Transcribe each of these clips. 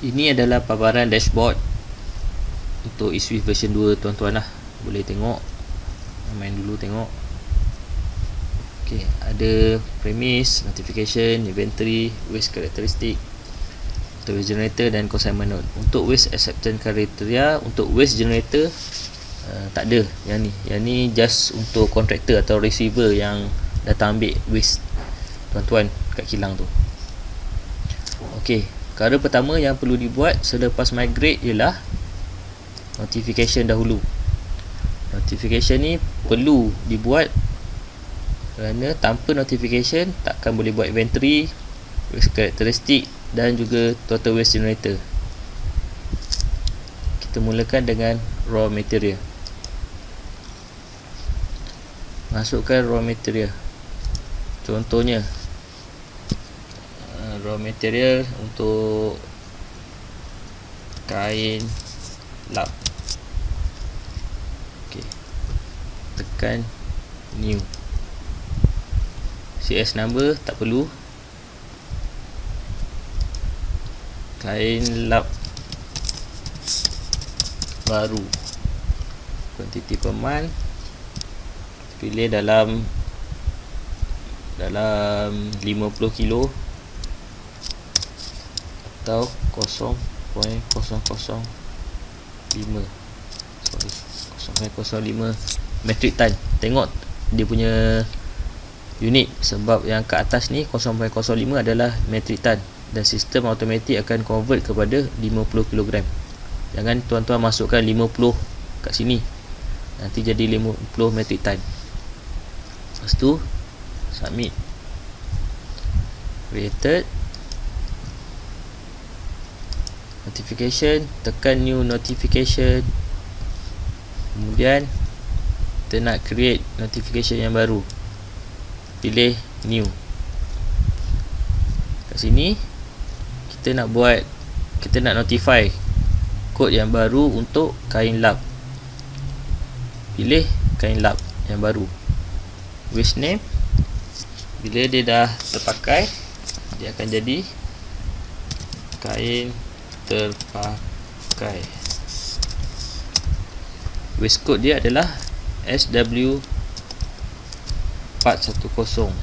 ini adalah paparan dashboard untuk eSwift version 2 tuan-tuan lah. Boleh tengok. Main dulu tengok. Ok ada premise, notification, inventory, waste characteristic untuk waste generator dan consignment node. Untuk waste acceptance criteria untuk waste generator uh, tak ada yang ni. Yang ni just untuk contractor atau receiver yang datang ambil waste. Tuan-tuan kat kilang tu. Ok perkara pertama yang perlu dibuat selepas migrate ialah notification dahulu. Notification ni perlu dibuat kerana tanpa notification takkan boleh buat inventory waste characteristic dan juga total waste generator. Kita mulakan dengan raw material. Masukkan raw material. Contohnya raw material untuk kain lap. Okay. tekan new. CS number tak perlu. Kain lap. Baru. Quantity per month. Pilih dalam dalam 50 kilo atau 0.005 sorry 0.05 metric ton tengok dia punya unit sebab yang ke atas ni 0.05 adalah metric ton dan sistem automatik akan convert kepada 50 kg jangan tuan-tuan masukkan 50 kat sini. Nanti jadi 50 metric ton lepas tu submit. Created notification tekan new notification. Kemudian kita nak create notification yang baru. Pilih new. Kat sini kita nak buat kita nak notify kod yang baru untuk kain lap pilih kain lap yang baru. Wish name bila dia dah terpakai dia akan jadi kain terpakai. Wish code dia adalah SW 410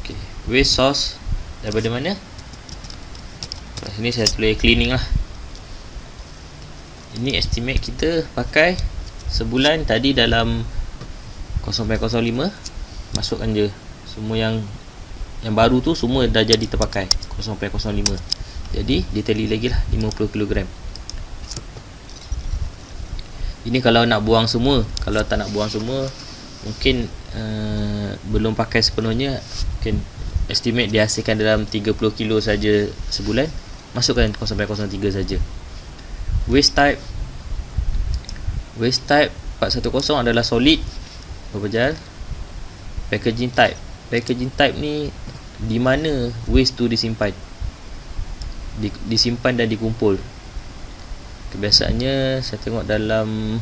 Okay, waste source daripada mana? Kat sini saya tulis cleaning lah. Ini estimate kita pakai sebulan tadi dalam 0.05 masukkan je semua yang yang baru tu semua dah jadi terpakai. 0.05 jadi dia tally lagi lah 50 kg ini kalau nak buang semua kalau tak nak buang semua mungkin uh, belum pakai sepenuhnya mungkin estimate dihasilkan dalam 30 kilo saja sebulan masukkan 0.03 saja. Waste type waste type 410 adalah solid berbejal packaging type packaging type ni di mana waste tu disimpan? Di, disimpan dan dikumpul. Kebiasaannya saya tengok dalam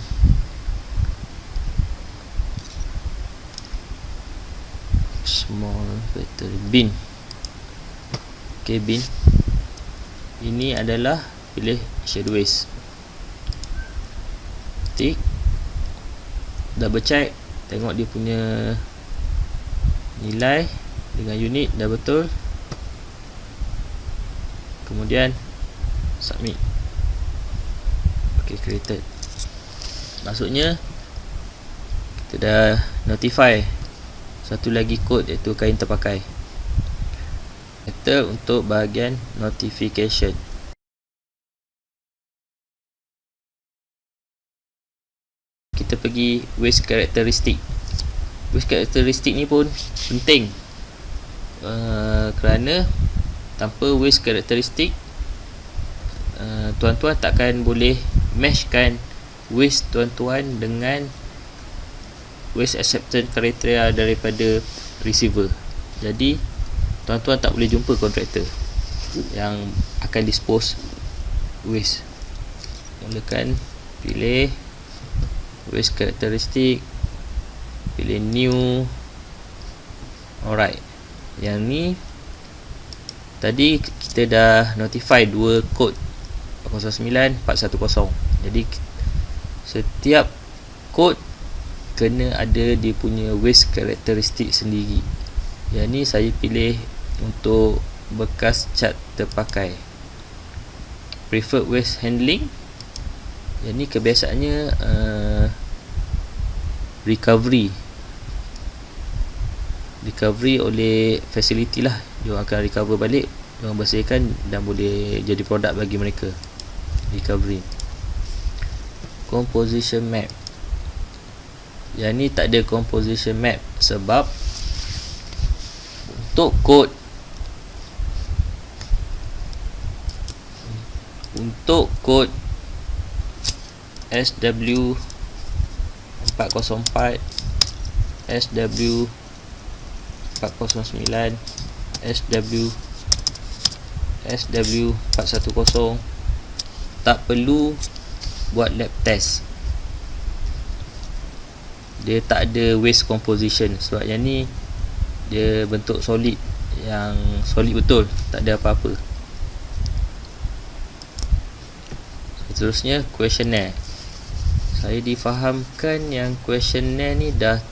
small battery bin. Ok bin. Ini adalah pilih shadow waste. Tick double check. Tengok dia punya nilai dengan unit dah betul. Kemudian submit. Ok created. Maksudnya kita dah notify satu lagi kod iaitu kain terpakai. Enter untuk bahagian notification. Kita pergi waste characteristic waste characteristic ni pun penting. Uh, kerana tanpa waste characteristic uh, tuan-tuan takkan boleh meshkan waste tuan-tuan dengan waste acceptance criteria daripada receiver. Jadi tuan-tuan tak boleh jumpa kontraktor yang akan dispose waste. Mulakan pilih waste characteristic pilih new. Alright. Yang ni tadi kita dah notify dua kod 409 410 jadi setiap kod kena ada dia punya waste karakteristik sendiri. Yang ni saya pilih untuk bekas cat terpakai. Preferred waste handling. Yang ni kebiasaannya uh, recovery. Recovery oleh facility lah. Dia akan recover balik dia bersihkan dan boleh jadi produk bagi mereka. Recovery. Composition map. Yang ni tak ada composition map sebab untuk kod untuk kod SW 404 SW 409 SW SW 410 tak perlu buat lab test. Dia tak ada waste composition. Sebab yang ni dia bentuk solid yang solid betul. Tak ada apa-apa. Seterusnya questionnaire saya difahamkan yang questionnaire ni dah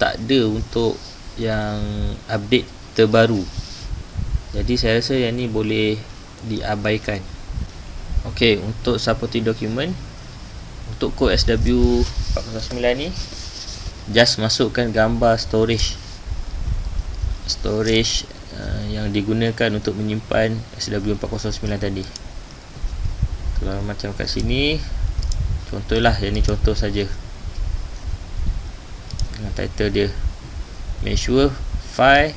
tak ada untuk yang update terbaru. Jadi saya rasa yang ni boleh diabaikan. Ok untuk supporting document untuk kod SW 409 ni just masukkan gambar storage. Storage uh, yang digunakan untuk menyimpan SW 409 tadi. Kalau macam kat sini contohlah yang ni contoh saja dengan title dia make sure file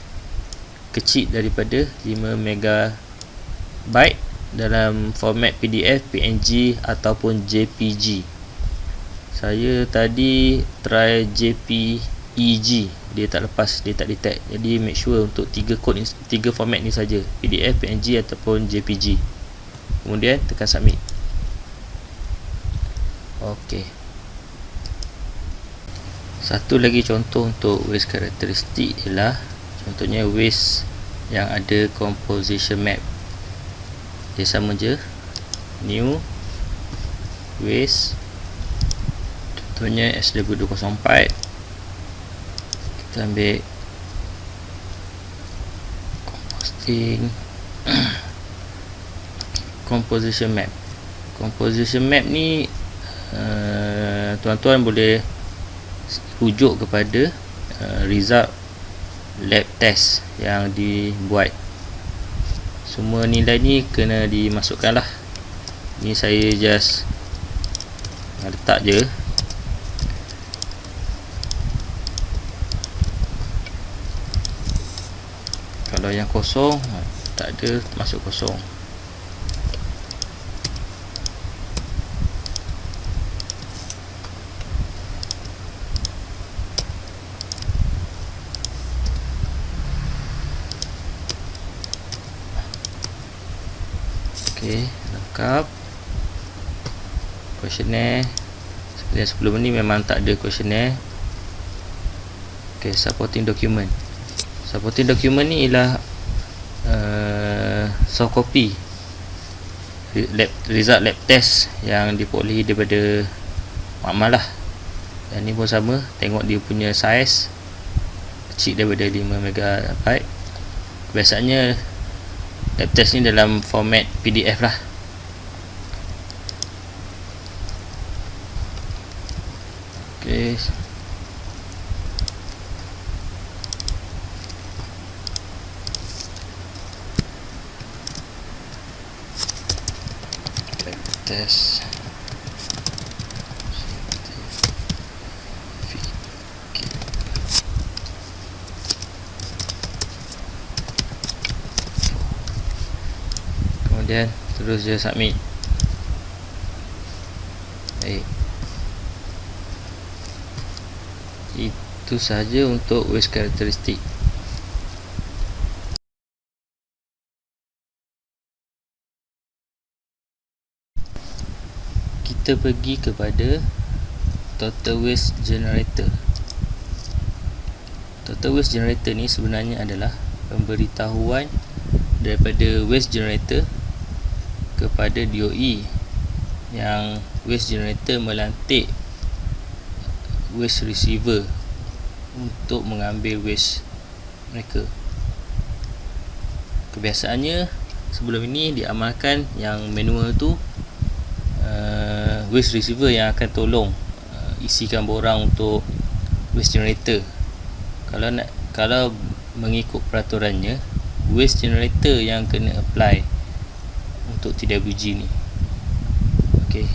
kecil daripada 5 megabyte dalam format PDF, PNG ataupun JPG. Saya tadi try JPEG, dia tak lepas, dia tak detect. Jadi make sure untuk tiga kod ni, tiga format ni saja, PDF, PNG ataupun JPG. Kemudian tekan submit. Okey. Satu lagi contoh untuk waste karakteristik ialah contohnya waste yang ada composition map. Dia sama je. New waste contohnya SW204 kita ambil composting composition map composition map ni uh, tuan-tuan boleh rujuk kepada uh, result lab test yang dibuat. Semua nilai ni kena dimasukkan lah ni saya just letak je. Kalau yang kosong tak ada masuk kosong Okey, lengkap. Questionnaire. Seperti yang sebelum ni memang tak ada questionnaire. Okey, supporting document. Supporting document ni ialah uh, soft copy lab, result lab test yang diperolehi daripada makmal lah. Dan ni pun sama, tengok dia punya size kecil daripada 5 MB. Biasanya lab test ni dalam format PDF lah. Ok lab test kemudian terus je submit. Baik. Itu saja untuk waste karakteristik kita pergi kepada total waste generator. Total waste generator ni sebenarnya adalah pemberitahuan daripada waste generator kepada DOE yang waste generator melantik waste receiver untuk mengambil waste mereka. Kebiasaannya sebelum ini diamalkan yang manual tu uh, waste receiver yang akan tolong uh, isikan borang untuk waste generator. Kalau nak kalau mengikut peraturannya waste generator yang kena apply untuk TWG ni. Okey.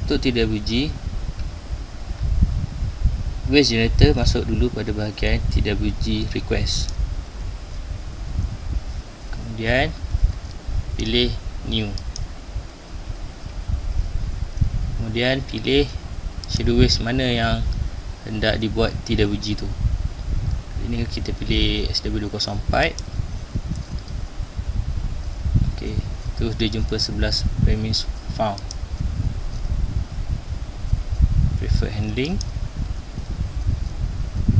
Untuk TWG Waste generator masuk dulu pada bahagian TWG request. Kemudian Pilih new. Kemudian pilih Schedule waste mana yang Hendak dibuat TWG tu. Ini kita pilih SW204 Okey, Terus dia jumpa 11 premise found. Prefer handling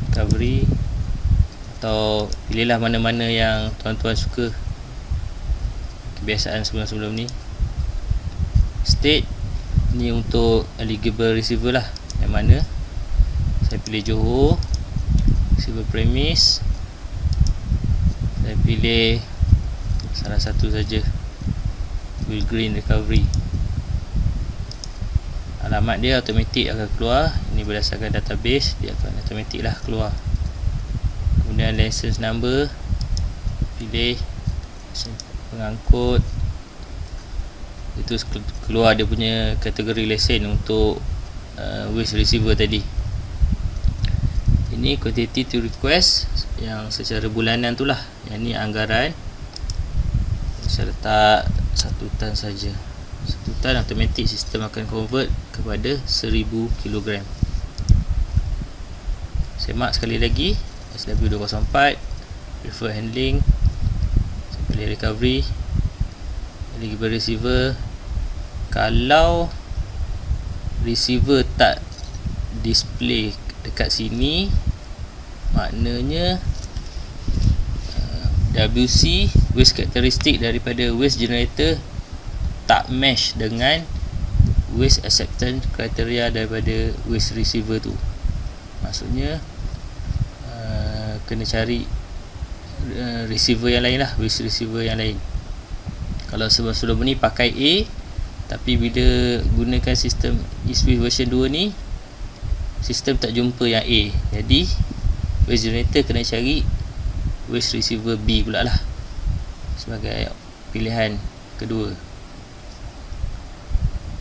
recovery atau pilihlah mana-mana yang tuan-tuan suka. Kebiasaan sebelum-sebelum ni. State ni untuk eligible receiver lah. Yang mana saya pilih Johor receiver premise saya pilih salah satu saja will green recovery. Alamat dia automatik akan keluar. Ini berdasarkan database dia akan automatik lah keluar. Kemudian license number pilih pengangkut. Itu keluar dia punya kategori lesen untuk uh, waste receiver tadi. Ini quantity to request yang secara bulanan tu lah. Yang ni anggaran. Saya letak satu tan saja. Satu tan automatik sistem akan convert kepada 1000 kg semak sekali lagi SW204 prefer handling pilih recovery eligible receiver. Kalau receiver tak display dekat sini maknanya WC waste characteristic daripada waste generator tak match dengan waste acceptance criteria daripada waste receiver tu. Maksudnya uh, kena cari uh, receiver yang lain lah waste receiver yang lain. Kalau sebelum-sebelum ni pakai A tapi bila gunakan sistem eSwift version 2 ni sistem tak jumpa yang A. Jadi waste generator kena cari waste receiver B pula lah sebagai pilihan kedua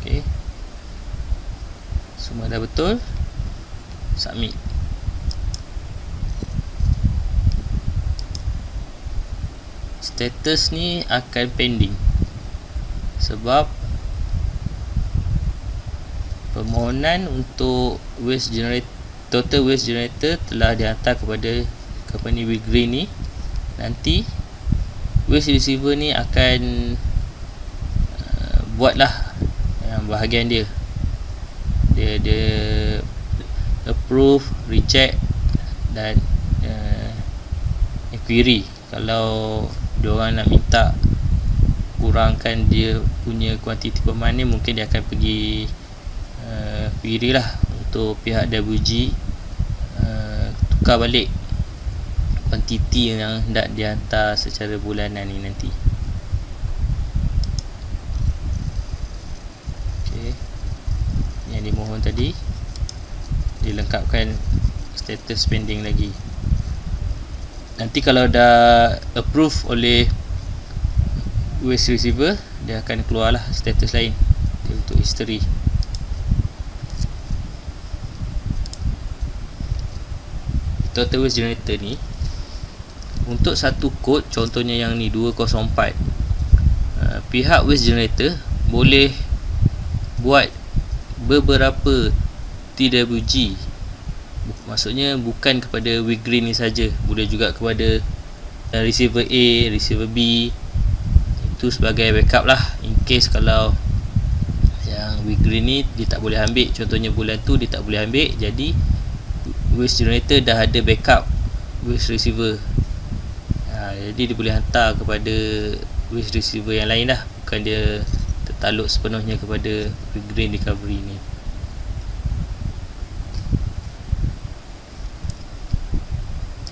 Okey. Semua dah betul. Submit. Status ni akan pending. Sebab permohonan untuk waste generator total waste generator telah dihantar kepada company with green ni nanti waste receiver ni akan uh, buatlah bahagian dia. Dia dia approve reject dan uh, query. Kalau dia orang nak minta kurangkan dia punya kuantiti pemain ni mungkin dia akan pergi uh, query lah untuk pihak WG uh, tukar balik kuantiti yang hendak dihantar secara bulanan ni nanti. Dimohon tadi dilengkapkan status pending lagi. Nanti kalau dah approve oleh waste receiver dia akan keluar lah status lain. Untuk history. Total waste generator ni untuk satu kod contohnya yang ni 204 uh, pihak waste generator boleh buat beberapa TWG maksudnya bukan kepada weak green ni saja boleh juga kepada uh, receiver A, receiver B. Itu sebagai backup lah in case kalau yang weak green ni dia tak boleh ambil. Contohnya bulan tu dia tak boleh ambil jadi waste generator dah ada backup waste receiver jadi dia boleh hantar kepada waste receiver yang lain lah. Bukan dia tertaluk sepenuhnya kepada green recovery ni